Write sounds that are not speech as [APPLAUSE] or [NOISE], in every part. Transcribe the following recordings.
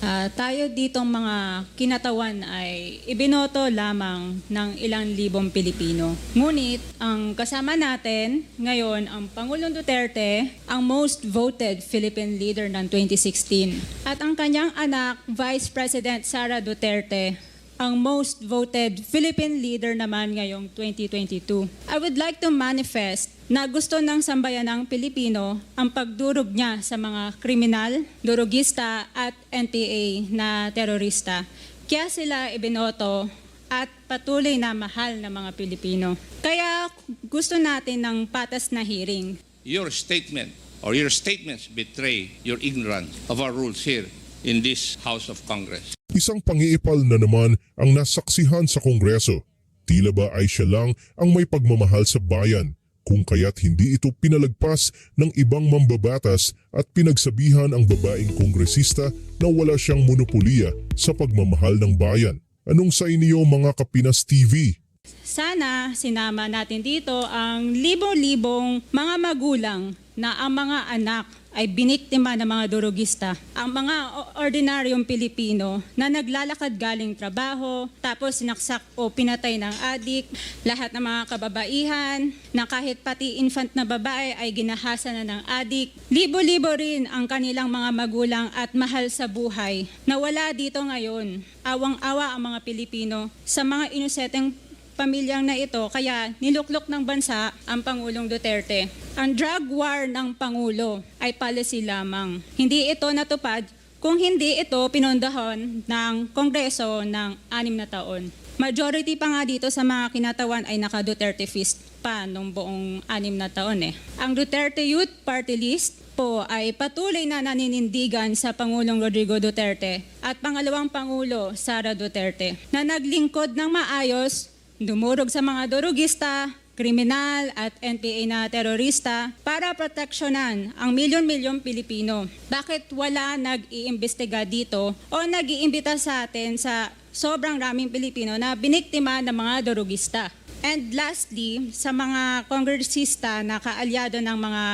Ah, tayo ditong mga kinatawan ay ibinoto lamang ng ilang libong Pilipino. Ngunit ang kasama natin ngayon ang Pangulong Duterte, ang most voted Philippine leader ng 2016. At ang kanyang anak, Vice President Sara Duterte, ang most voted Philippine leader naman ngayong 2022. I would like to manifest na gusto ng sambayanang Pilipino ang pagdurog niya sa mga kriminal, durugista at NPA na terorista. Kaya sila ibinoto at patuloy na mahal ng mga Pilipino. Kaya gusto natin ng patas na hearing. your statement or your statements betray your ignorance of our rules here in this House of Congress. Isang pangiipal na naman ang nasaksihan sa Kongreso. Tila ba ay siya lang ang may pagmamahal sa bayan, kung kaya't hindi ito pinalagpas ng ibang mambabatas at pinagsabihan ang babaeng kongresista na wala siyang monopoliya sa pagmamahal ng bayan. Anong sa inyo mga Kapinas TV? Sana sinama natin dito ang libo-libong mga magulang na ang mga anak ay biniktima ng mga durugista. Ang mga ordinaryong Pilipino na naglalakad galing trabaho, tapos sinaksak o pinatay ng adik, lahat ng mga kababaihan, na kahit pati infant na babae ay ginahasa na ng adik. Libo-libo rin ang kanilang mga magulang at mahal sa buhay na wala dito ngayon. Awang-awa ang mga Pilipino sa mga inuseteng pamilyang na ito kaya niluklok ng bansa ang Pangulong Duterte. Ang drug war ng Pangulo ay policy lamang. Hindi ito natupad kung hindi ito pinondahan ng Kongreso ng anim na taon. Majority pa nga dito sa mga kinatawan ay naka-Duterte fist pa nung buong anim na taon eh. Ang Duterte Youth Party List po ay patuloy na naninindigan sa Pangulong Rodrigo Duterte at pangalawang Pangulo Sara Duterte na naglingkod ng maayos dumurog sa mga durugista, kriminal at NPA na terorista para proteksyonan ang milyon-milyong Pilipino. Bakit wala nag-iimbestiga dito o nag-iimbita sa atin sa sobrang raming Pilipino na biniktima ng mga durugista? And lastly, sa mga kongresista na kaalyado ng mga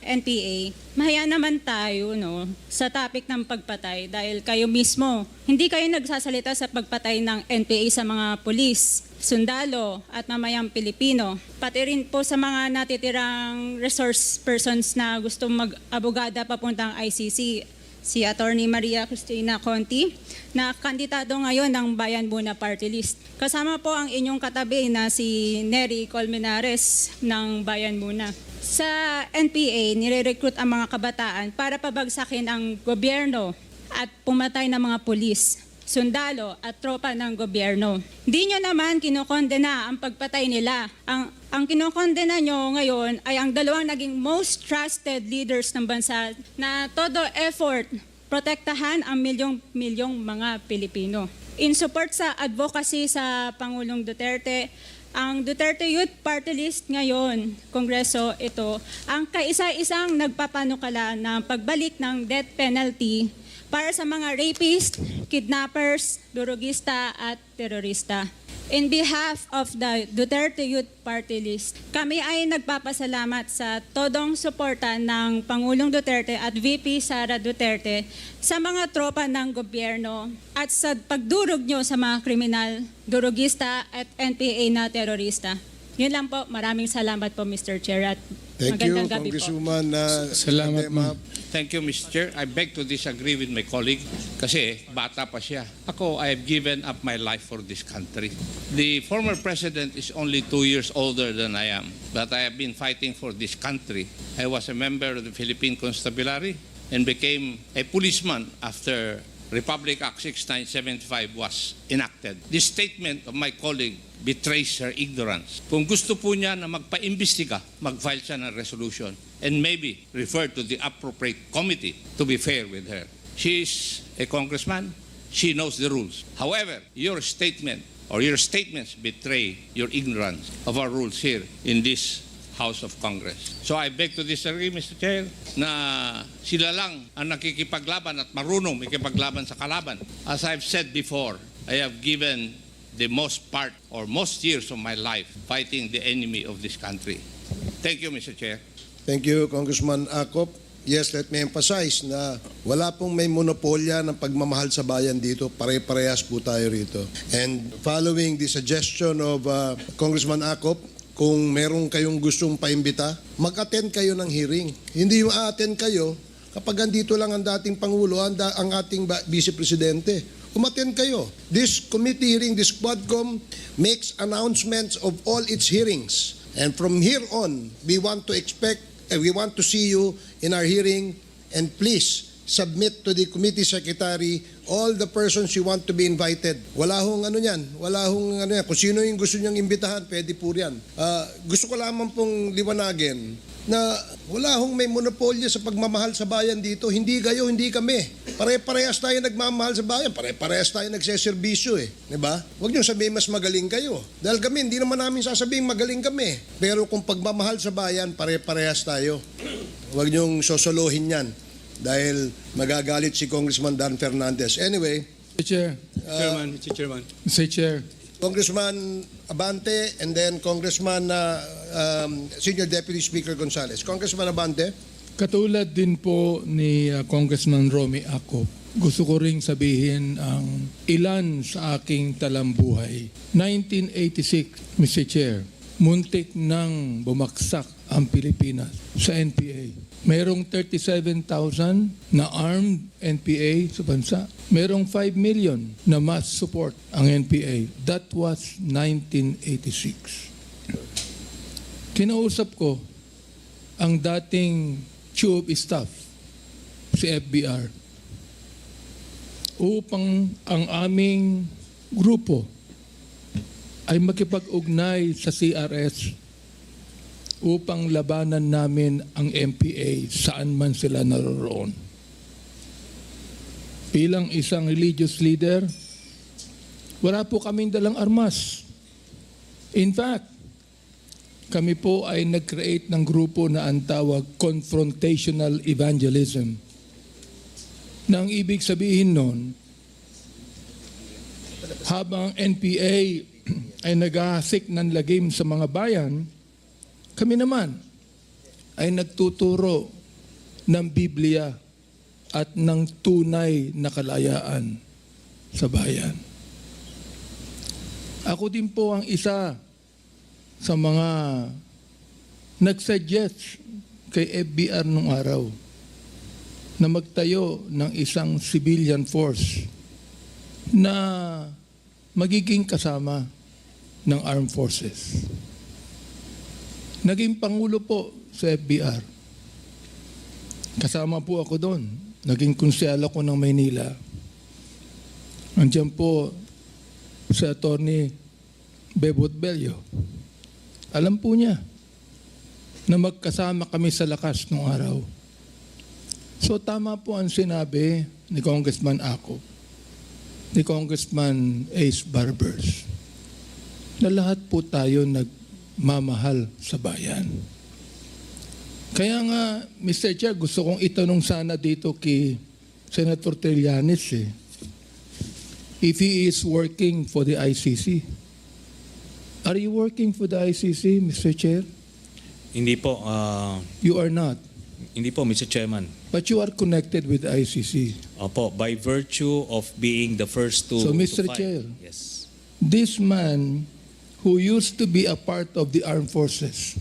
NPA, mahaya naman tayo no, sa topic ng pagpatay dahil kayo mismo, hindi kayo nagsasalita sa pagpatay ng NPA sa mga pulis, sundalo at mamayang Pilipino. Pati rin po sa mga natitirang resource persons na gusto mag-abogada papuntang ICC, si Attorney Maria Cristina Conti na kandidato ngayon ng Bayan Buna Party List. Kasama po ang inyong katabi na si Nery Colmenares ng Bayan Buna. Sa NPA, nire-recruit ang mga kabataan para pabagsakin ang gobyerno at pumatay ng mga pulis, sundalo at tropa ng gobyerno. Di nyo naman kinokondena ang pagpatay nila. Ang, ang kinokondena nyo ngayon ay ang dalawang naging most trusted leaders ng bansa na todo effort protektahan ang milyong-milyong mga Pilipino. In support sa advocacy sa Pangulong Duterte, ang Duterte Youth Party List ngayon, Kongreso ito, ang kaisa-isang nagpapanukala ng pagbalik ng death penalty para sa mga rapist, kidnappers, durugista at terorista. In behalf of the Duterte Youth Party List, kami ay nagpapasalamat sa todong suporta ng Pangulong Duterte at VP Sara Duterte sa mga tropa ng gobyerno at sa pagdurog nyo sa mga kriminal, durugista at NPA na terorista. Yun lang po. Maraming salamat po, Mr. Chair. At Thank you, gabi po. Congresswoman. uh, Salamat, ma'am. Thank you, Mr. Chair. I beg to disagree with my colleague kasi bata pa siya. Ako, I have given up my life for this country. The former president is only two years older than I am, but I have been fighting for this country. I was a member of the Philippine Constabulary and became a policeman after Republic Act 6975 was enacted. This statement of my colleague betrays her ignorance. Kung gusto po niya na magpa-imbestiga, mag-file siya ng resolution and maybe refer to the appropriate committee to be fair with her. She is a congressman. She knows the rules. However, your statement or your statements betray your ignorance of our rules here in this House of Congress. So I beg to disagree, Mr. Chair, na sila lang ang nakikipaglaban at marunong makipaglaban sa kalaban. As I've said before, I have given the most part or most years of my life fighting the enemy of this country. Thank you, Mr. Chair. Thank you, Congressman Akop. yes, let me emphasize na wala pong may monopolya ng pagmamahal sa bayan dito. Pare-parehas po tayo rito. And following the suggestion of uh, Congressman Acop, kung meron kayong gustong paimbita, mag-attend kayo ng hearing. Hindi yung a-attend kayo kapag andito lang ang dating Pangulo, ang, ating Vice Presidente. Umattend kayo. This committee hearing, this Quadcom, makes announcements of all its hearings. And from here on, we want to expect, and we want to see you in our hearing, and please submit to the committee secretary all the persons you want to be invited. Wala hong ano yan, wala hong ano yan. Kung sino yung gusto niyang imbitahan, pwede po yan. Ah, gusto ko lamang pong liwanagin na wala hong may monopolyo sa pagmamahal sa bayan dito. Hindi kayo, hindi kami. Pare-parehas tayo nagmamahal sa bayan. Pare-parehas tayo nagseserbisyo eh. Ba? Huwag niyo sabihin mas magaling kayo. Dahil kami, hindi naman namin sasabihin magaling kami. Pero kung pagmamahal sa bayan, pare-parehas tayo. Huwag niyong sosolohin yan. Dahil magagalit si Congressman Dan Fernandez. Anyway, Mr. Chair, Chairman, Mr. Chairman. Mr. Chair, Congressman Abante and then Congressman uh, um, Senior Deputy Speaker Gonzales. Congressman Abante. katulad din po ni uh, Congressman Romy Acop, gusto ko ring sabihin ang ilan sa aking talambuhay. 1986, Mr. Chair, muntik nang bumagsak ang Pilipinas sa NPA. Merong 37,000 na armed NPA sa bansa. Merong 5 million na mass support ang NPA. That was 1986. Kinausap ko ang dating chief staff, si FBR, upang ang aming grupo ay makipag-ugnay sa CRS upang labanan namin ang MPA saan man sila naroroon. Bilang isang religious leader, wala po kaming dalang armas. In fact, kami po ay nag-create ng grupo na ang tawag confrontational evangelism. Na ang ibig sabihin nun, habang NPA [CLEARS THROAT] ay naghahasik ng lagim sa mga bayan, kami naman ay nagtuturo ng Biblia at ng tunay na kalayaan sa bayan. Ako din po ang isa sa mga nagsuggest kay FBR nung araw na magtayo ng isang civilian force na magiging kasama ng armed forces. Naging pangulo po sa FBR. Kasama po ako doon. Naging konsyal ako ng Maynila. Andiyan po sa attorney Bebot Bello. Alam po niya na magkasama kami sa lakas nung araw. So tama po ang sinabi ni Congressman Ako, ni Congressman Ace Barbers, na lahat po tayo nagmamahal sa bayan. Kaya nga, Mr. Chair, gusto kong itanong sana dito kay Senator Trillanes eh, if he is working for the ICC. Are you working for the ICC, Mr. Chair? Hindi po, ah, You are not. hindi po, Mr. Chairman. But you are connected with the ICC. Opo, by virtue of being the first to So, to Mr. file. Chair. Yes. This man who used to be a part of the armed forces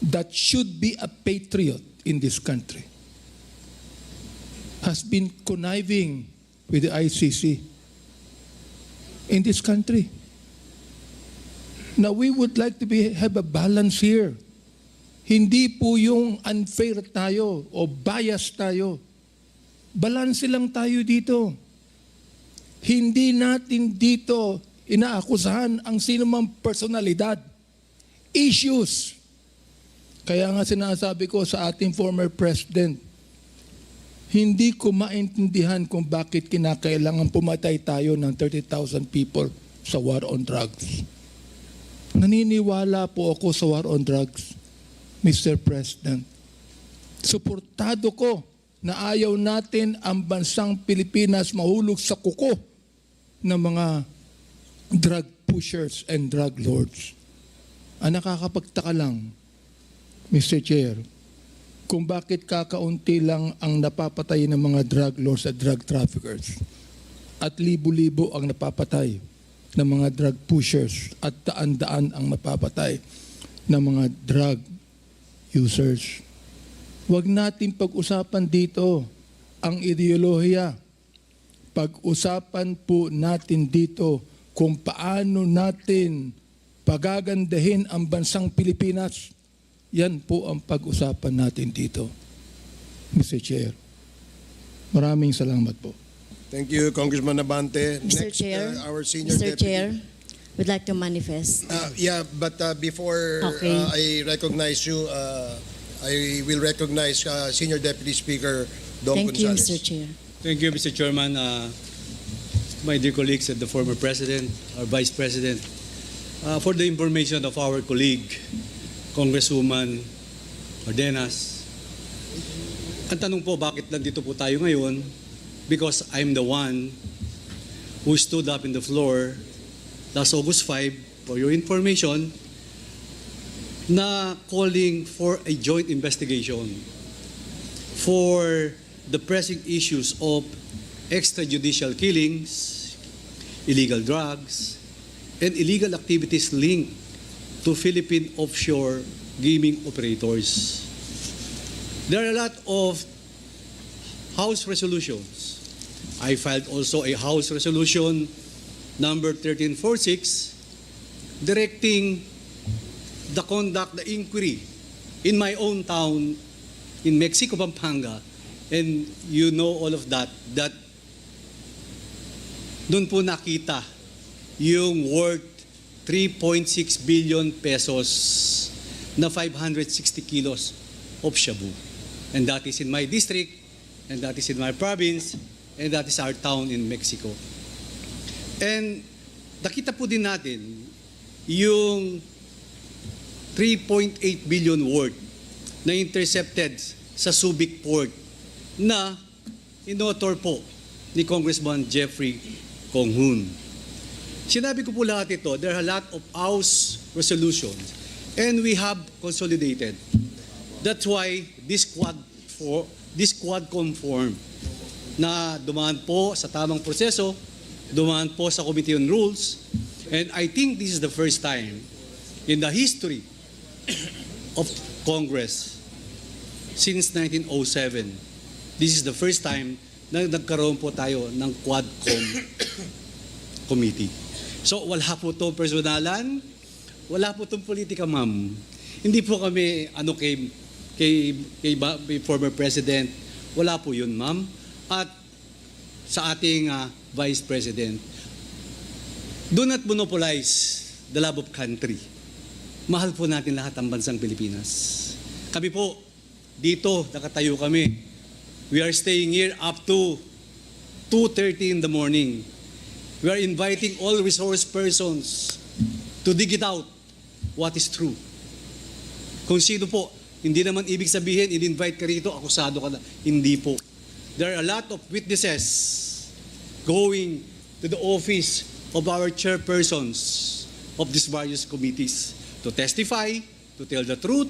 that should be a patriot in this country has been conniving with the ICC in this country. Now we would like to be have a balance here. Hindi po yung unfair tayo o bias tayo. Balance lang tayo dito. Hindi natin dito inaakusahan ang sinumang personalidad. Issues. Kaya nga sinasabi ko sa ating former president, hindi ko maintindihan kung bakit kinakailangan pumatay tayo ng 30,000 people sa war on drugs. Naniniwala po ako sa war on drugs, Mr. President. Suportado ko na ayaw natin ang bansang Pilipinas mahulog sa kuko ng mga drug pushers and drug lords. Ang nakakapagtaka lang, Mr. Chair, kung bakit kakaunti lang ang napapatay ng mga drug lords at drug traffickers at libo-libo ang napapatay ng mga drug pushers at daan-daan ang napapatay ng mga drug users. Huwag natin pag-usapan dito ang ideolohiya. Pag-usapan po natin dito kung paano natin pagagandahin ang bansang Pilipinas. Yan po ang pag-usapan natin dito. Mr. Chair. Maraming salamat po. Thank you, Congressman Nabante. Mr. Next, Chair, uh, our senior Mr. deputy. Chair, would like to manifest. Uh, yeah, but uh, before Okay. uh, I recognize you, uh, I will recognize uh, Senior Deputy Speaker Dom Thank you, Gonzales. Mr. Chair. Thank you, Mr. Chairman. Uh, my dear colleagues and the former President, our Vice President, uh, for the information of our colleague, Congresswoman Ordenas, ang tanong po, bakit nandito po tayo ngayon? Because I'm the one who stood up in the floor last August 5, for your information, na calling for a joint investigation for the pressing issues of extrajudicial killings, illegal drugs, and illegal activities linked to Philippine offshore gaming operators. There are a lot of House resolutions. I filed also a House resolution number 1346 directing the conduct, the inquiry in my own town in Mexico, Pampanga, and you know all of that, that doon po nakita yung worth 3.6 billion pesos na 560 kilos of shabu. And that is in my district, and that is in my province, and that is our town in Mexico. And nakita po din natin yung 3.8 billion worth na intercepted sa Subic Port na inotor po ni Congressman Jeffrey Konghun. Sinabi ko po lahat ito, there are a lot of House resolutions and we have consolidated. That's why this quad for this quad conform na dumaan po sa tamang proseso, dumaan po sa Committee on Rules, and I think this is the first time in the history of Congress since 1907. This is the first time na nagkaroon po tayo ng Quadcom Committee. So wala po itong personalan, wala po itong politika, ma'am. Hindi po kami ano kay kay, kay, kay former president. Wala po yun, ma'am. At sa ating ah, vice president, do not monopolize the love of country. Mahal po natin lahat ang bansang Pilipinas. Kami po, dito, nakatayo kami. We are staying here up to 2.30 in the morning. We are inviting all resource persons to dig it out what is true. Kung sino po, hindi naman ibig sabihin, in-invite ka rito, akusado ka na. Hindi po. There are a lot of witnesses going to the office of our chairpersons of these various committees to testify, to tell the truth,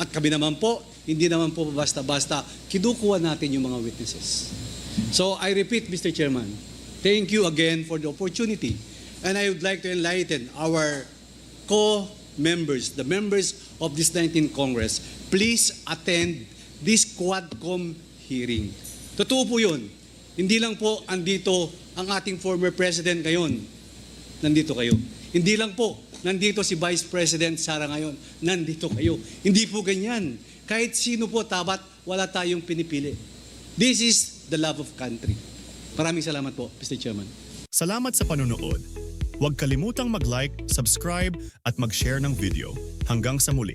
at kami naman po, hindi naman po basta-basta, kinukuha natin yung mga witnesses. So I repeat, Mr. Chairman, thank you again for the opportunity. And I would like to enlighten our co-members, the members of this 19th Congress, please attend this Quadcom hearing. Totoo po yun. Hindi lang po andito ang ating former president ngayon. Nandito kayo. Hindi lang po nandito si Vice President Sara ngayon. Nandito kayo. Hindi po ganyan. Kahit sino po tapat, wala tayong pinipili. This is the love of country. Maraming salamat po, Mr. Chairman. Salamat sa panunood. Huwag kalimutang mag-like, subscribe at mag-share ng video. Hanggang sa muli.